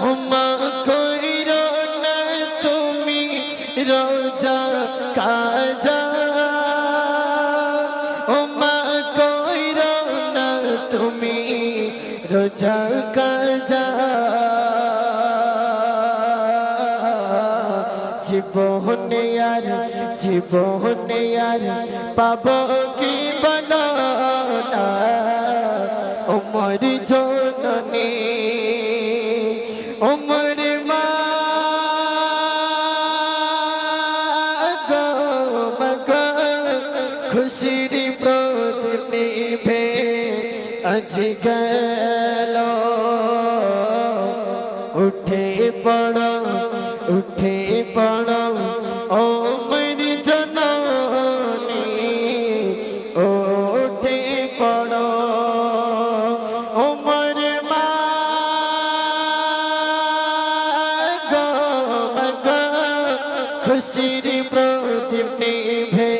উম্মা কইর না তুমি রোজা কাজা। উম্মা কইর না তুমি রোজা কাজা। জীবনে আর জীবনে আর পাব কি বলো না? ওমর জননী मग ख़ुशी भे। उठे उठे খুশির প্রদীপ নিভে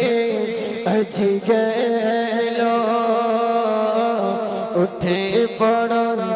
আজ গেল উঠে পড়ো